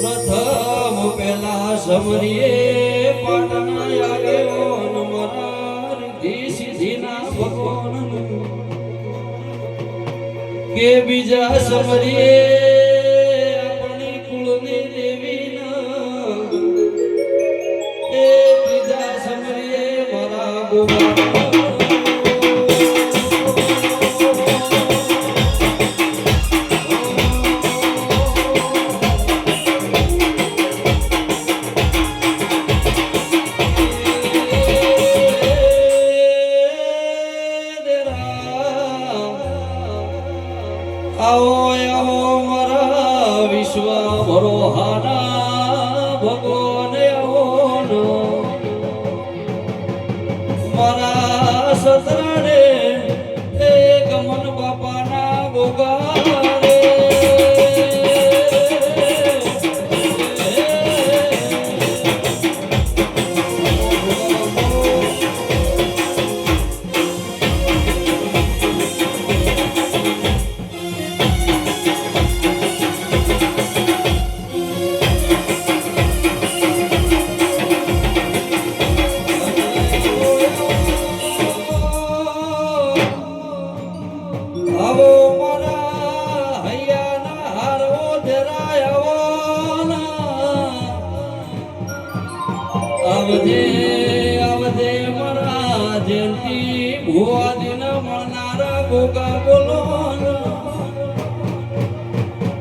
પ્રથમ પેલા સમરીએ પાટણ આગેવાન મારા રીધિ ભગવાન કે બીજા સમરીએ Bongo.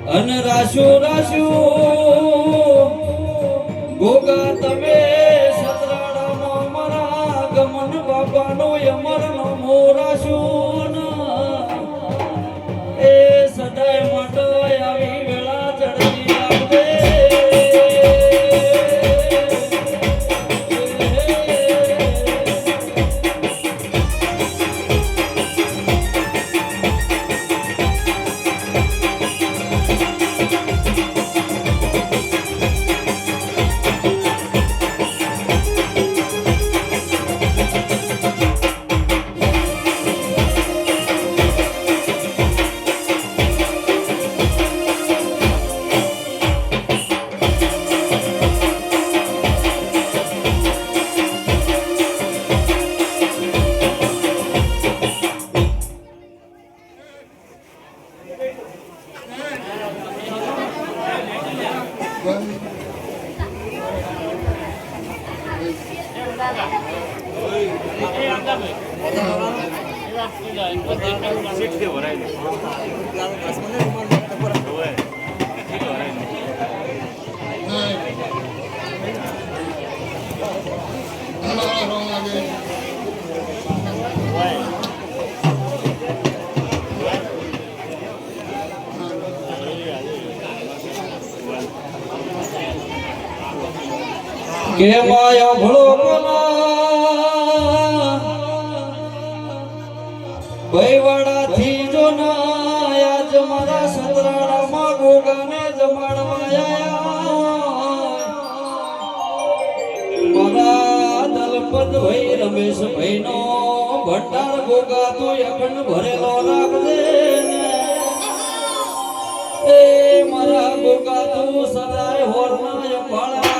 અન રાશુ રાશુ. ગોગા તમે સતરાડામાં મરા ગમન બાપાનો યમર મોરાશુ એ દલપત ભાઈ રમેશ ભાઈ નો ભંડાર ગોગા તું યકન ભરેલો રાખજે. એ મારા ગોગા તું સદાય હોરના યંભાળ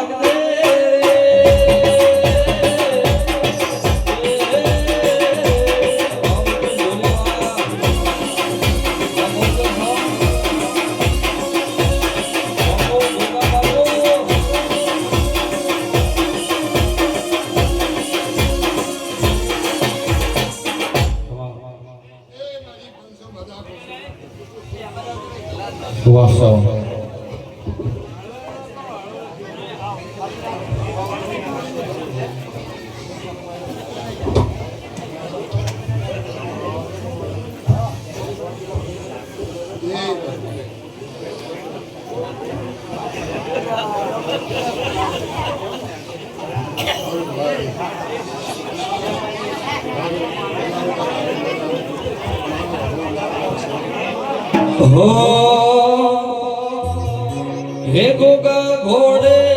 હો હે ગોગા ઘોડે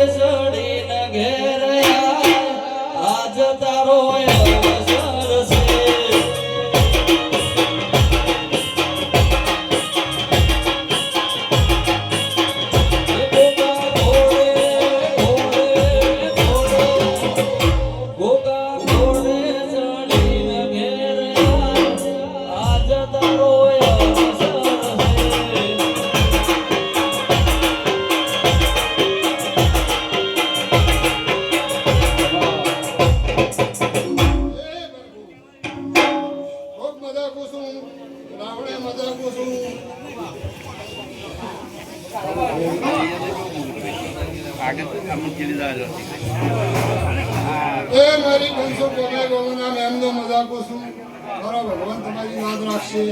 એ મારી પાંચસો પગાર ગોગોના મેમનો મજાકો છું મારા ભગવાન તમારી યાદ રાખશે.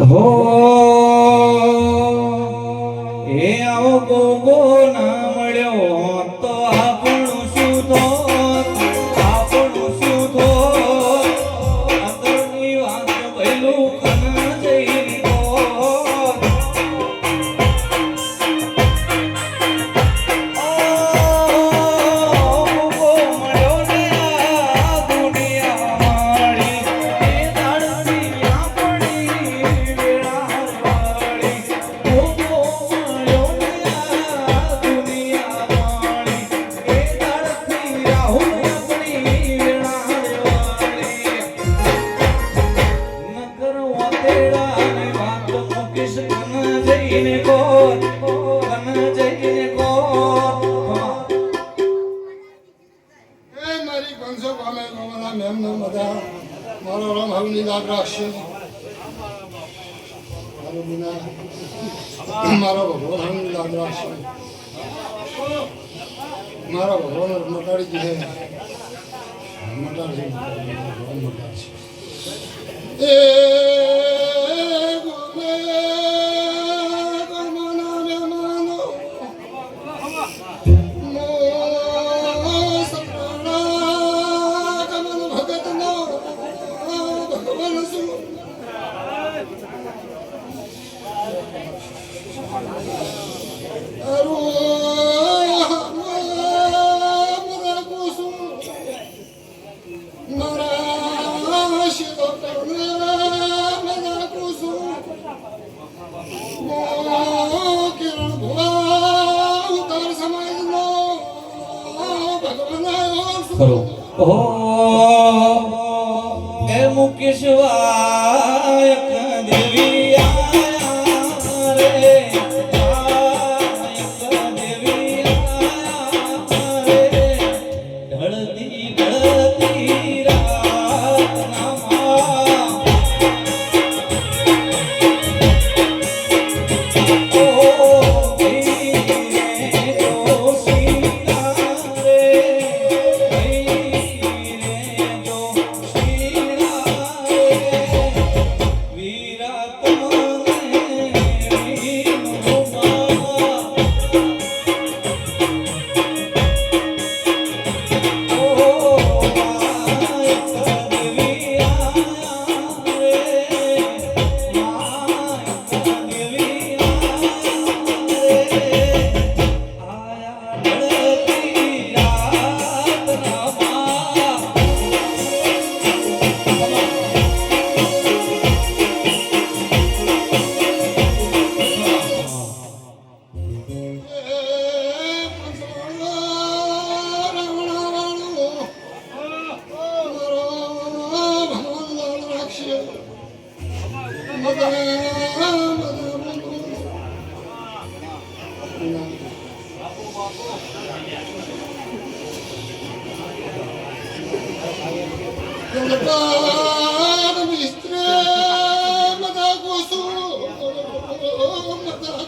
હો, એ આવો ગોગોના અરુ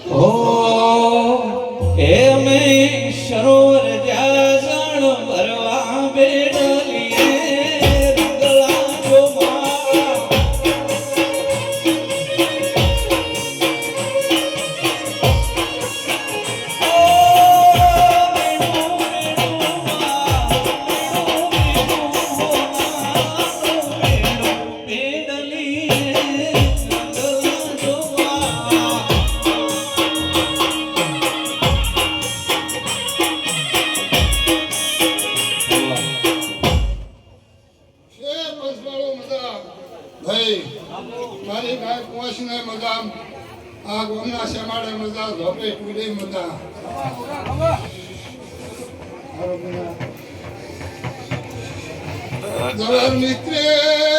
Oh. Let me Dmitrie.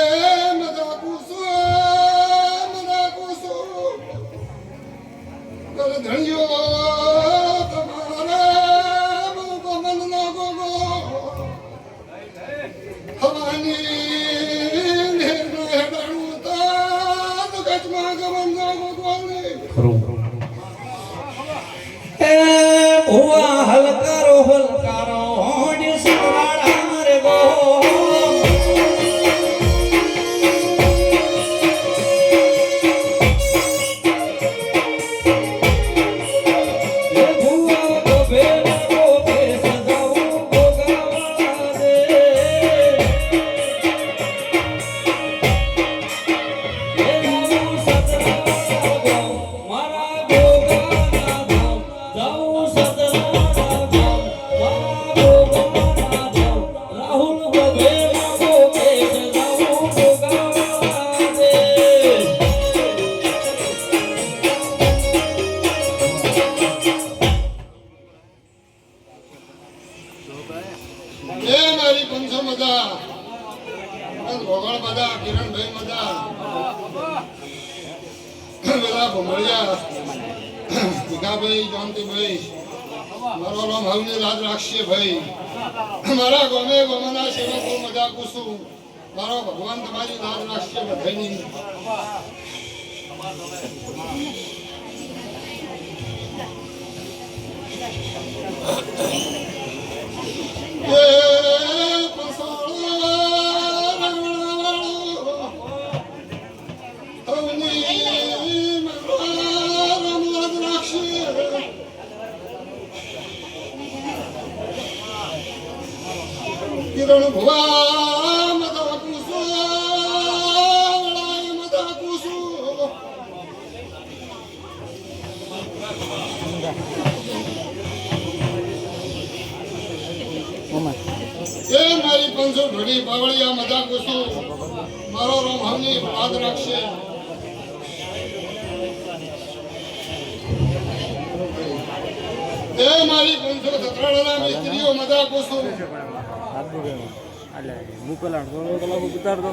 કર દો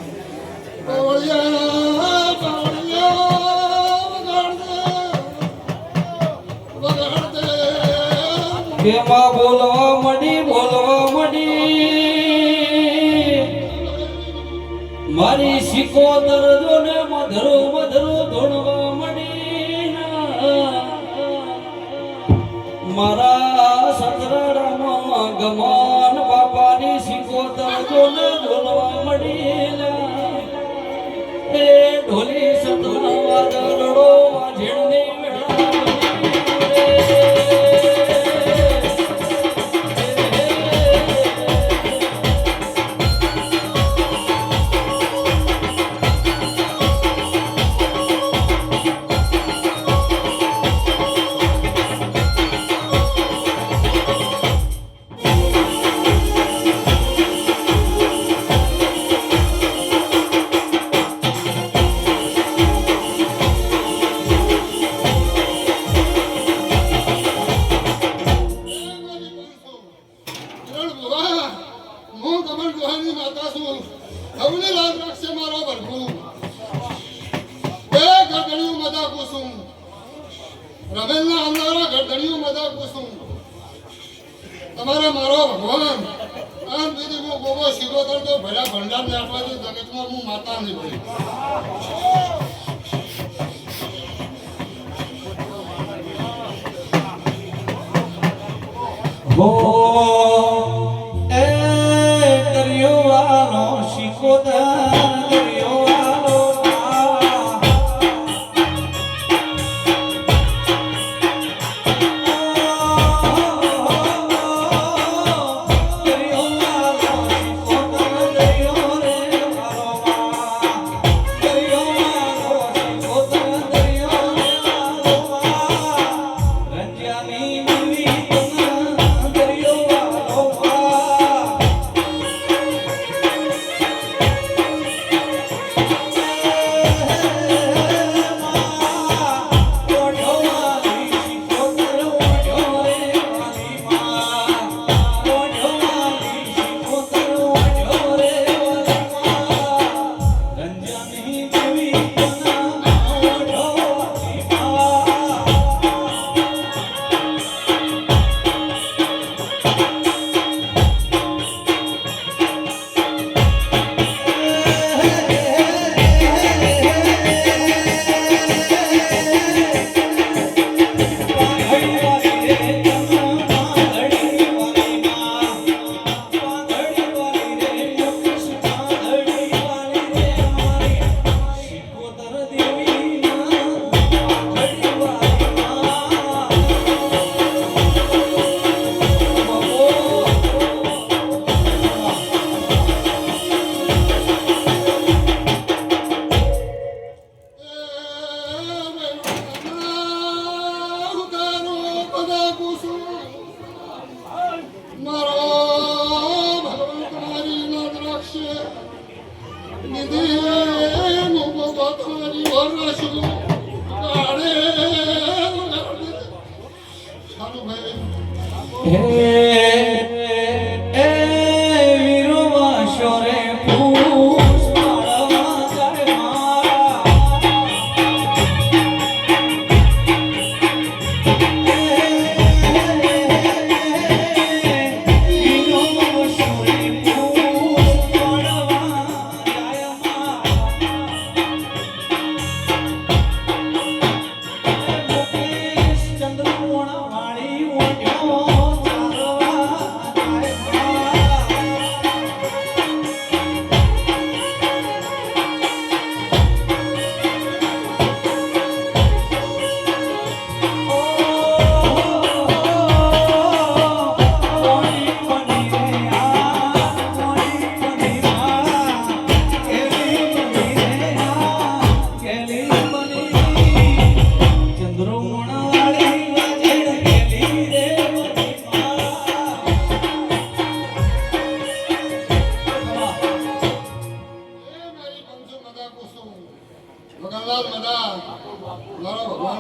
કેમાં બોલવા મડી બોલવા મડી મારી શીખો દરજો ને મધરો મધરો ધોણવા મડી મારા સતરાડામાં ગમા ಮಾತನಾಡೋ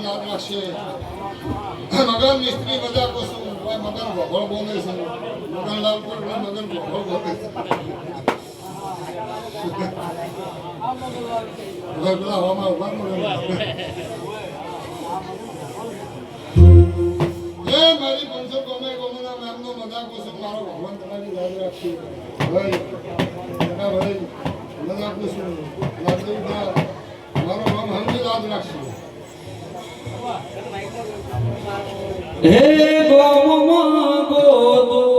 નામ લાગશે મગન મિસ્ત્રી બધા કશું મગન વગળ બોલે છે મગનલાલ પર મગન વગળ બોલે છે પેલા હવામાં ઊભા એ મારી પંચો ગમે ગમે ના નામનો મજા કુસુમ મારો ભગવાન તમારી યાદ રાખશે ભાઈ ભાઈ મજા કુસુમ મારો નામ હંમેશા યાદ રાખશે હે ગોમ ગો તું.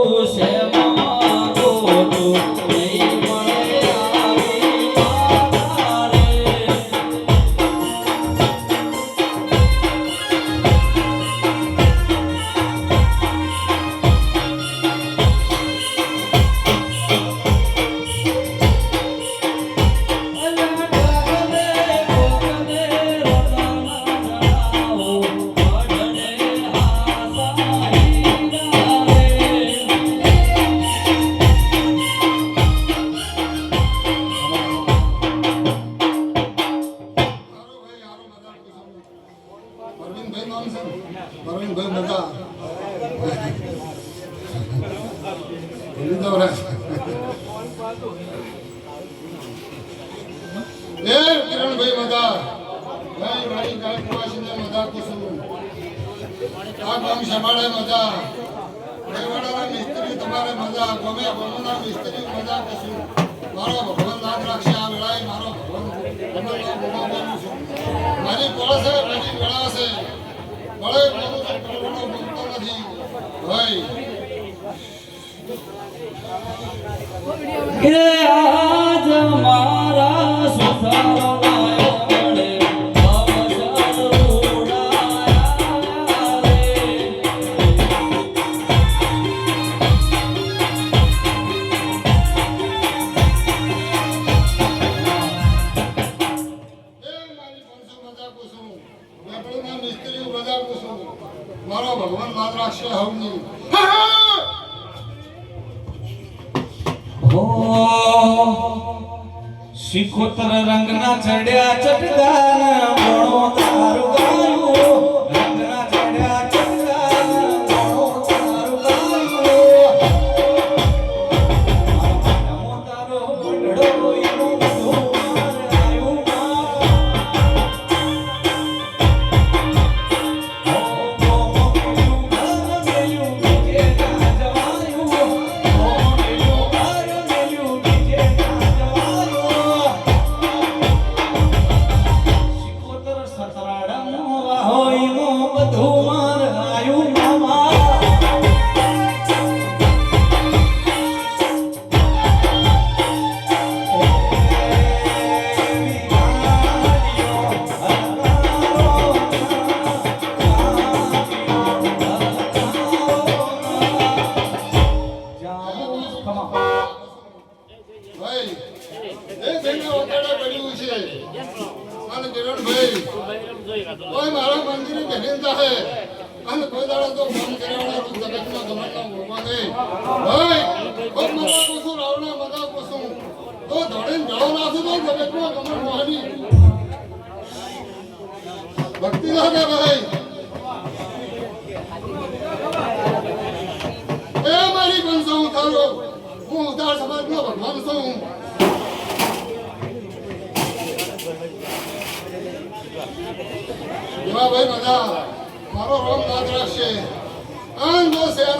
இது ભક્તિ લાગે ભાઈ. એ મારી પણ હું તારો હું ઉતાર સમાજનો ભગવાન છું. એવા ભાઈ મજા, મારો રોમ નાદ રાખશે. આનંદ શેર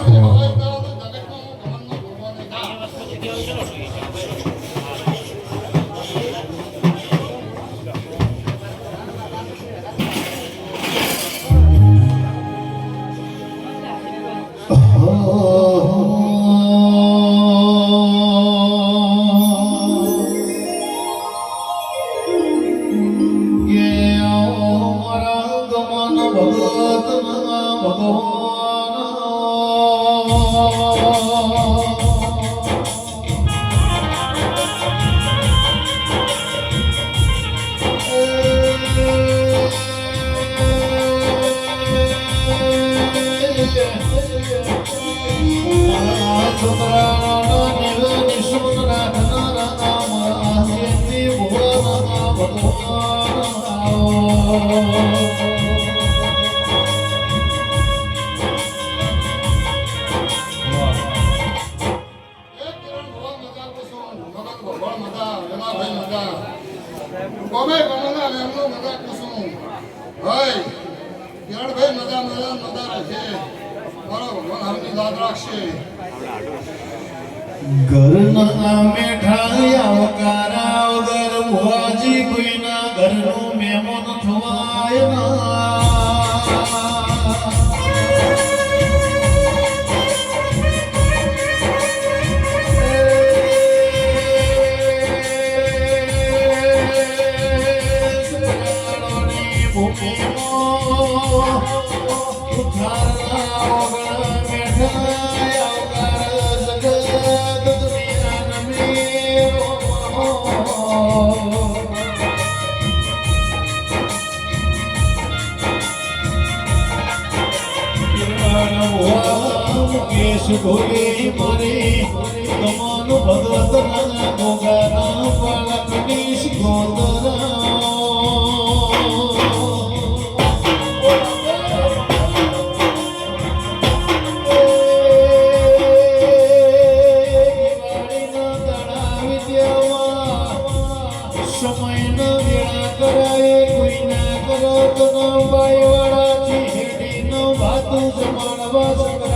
ಮಾನವ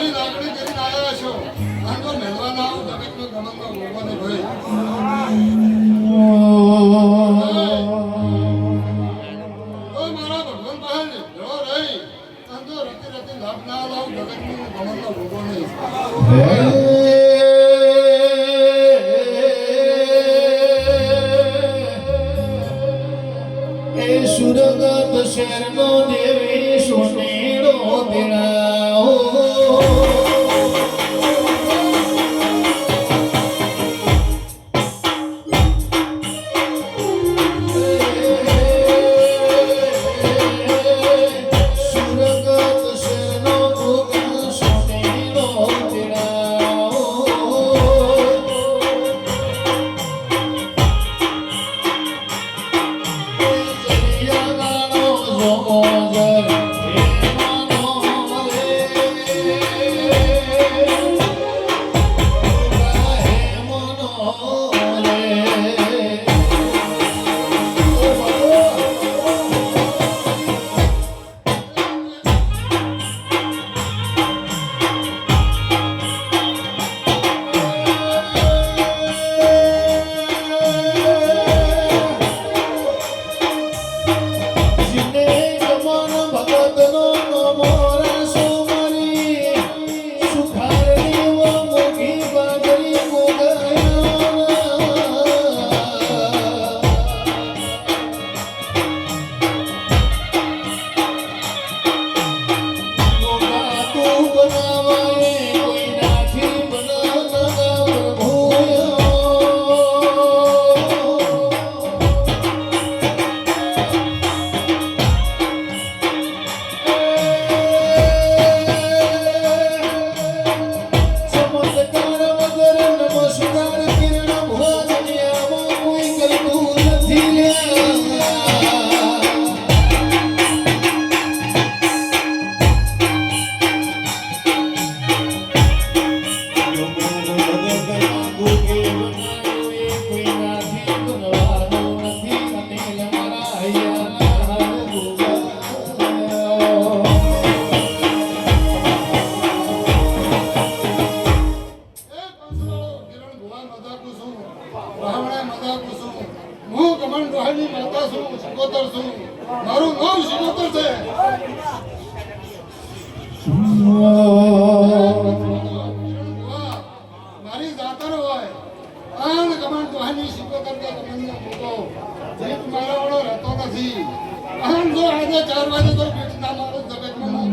ઘણી લાગણી કરીને આવ્યા છો કારણ કે મહેમાન આવું, દરેકનો ગમનમાં ભગવાને ભાઈ તો ભગવાન પાસે નિર્ભરો રહી અને તો રતે રતે લાભ મોગર સારી દાતર હોય. પ્રાણ કમાણ દોહાની શીખો કરતા કમાણનો મોટો જીત મારાવાળો રહેતો નથી. પ્રાણ જો આજે ચાર વાગે તો પેટના મારો જગતમાં